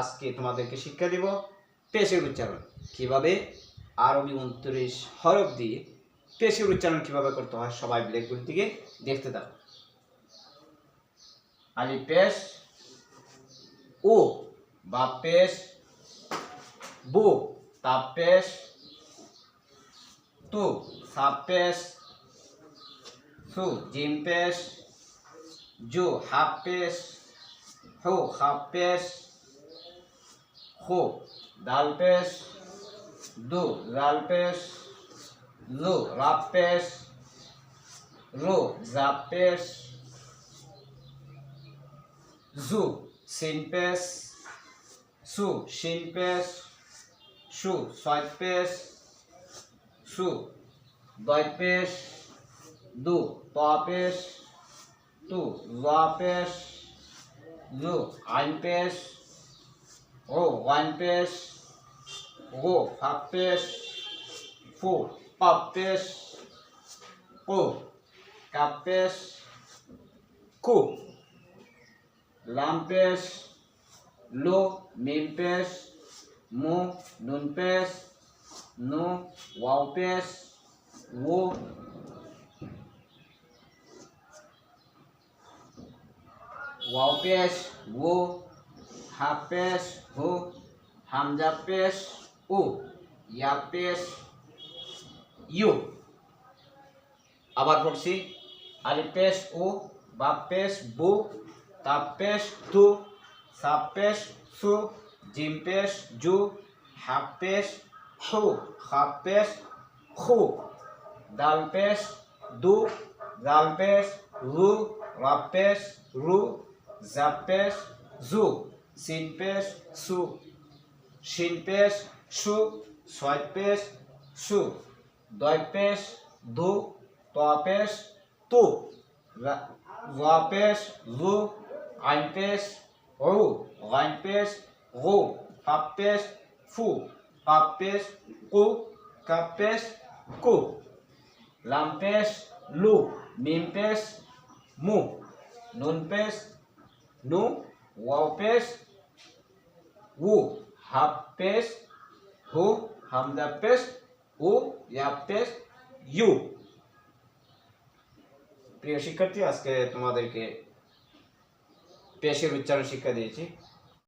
আজকে তোমাদেরকে শিক্ষা দেব। পেশের উচ্চারণ কীভাবে? আরবি উনত্রিশ হরফ দিয়ে পেশের উচ্চারণ কীভাবে করতে হয় সবাই ব্ল্যাকবোর্ড দিকে দেখতে দাও আলি পেশ, ও বা পেশ, বু তা পেশ, তু সা জিম পেশ, জু হাফ পেশ, হু হাফ পেশ হু দাল পেশ, দু, লাল পেশ, লু রাপ পেশ, রু জাপ পেশ, জু সিন পেশ, সু, শিন পেশ, সু ছয় পেশ, সু দয় পেশ, দু, ত পেশ, তু, ল ও ওয়ান পেশ ও ফাপ পেশ ফু পাপ পেশ কু কাপ পেশ কু লাম পেশ লো মিম পেশ মু নুন পেশ নু ওয়াও পেশ ও ওয়াও পেশ ও হা পেশ, হু, হামজা পেশ, উ, ইয়া পেশ, ইউ। আবার পড়ছি, আলি পেশ, উ, বা পেশ, বু, তা পেশ তু সা পেশ, সু, জিম পেশ, জু, হা পেশ, হু হা পেশ হু দাল পেশ, দু জাল পেশ, রু, রা পেশ, রু, জা পেশ, জু। সিন পেশ, সু। শিন পেশ, সু। ছয় পেশ, সু। দয় পেশ, দু। ত পেশ, তু। ল পেশ লু আইন পেশ, রু। গাইন পেশ গু কাপ পেশ, ফু। কাপ পেশ, কু। কাপ পেশ, কু। লাম পেশ, লু। মিম পেশ, মু। নুন পেশ, নু। ওয়াও পেশ উ হাফ পেশ হু হামজা পেশ উ ইয়া পেশ ইউ প্রিয় শিক্ষার্থী আজকে তোমাদেরকে পেশের উচ্চারণ শিক্ষা দিয়েছি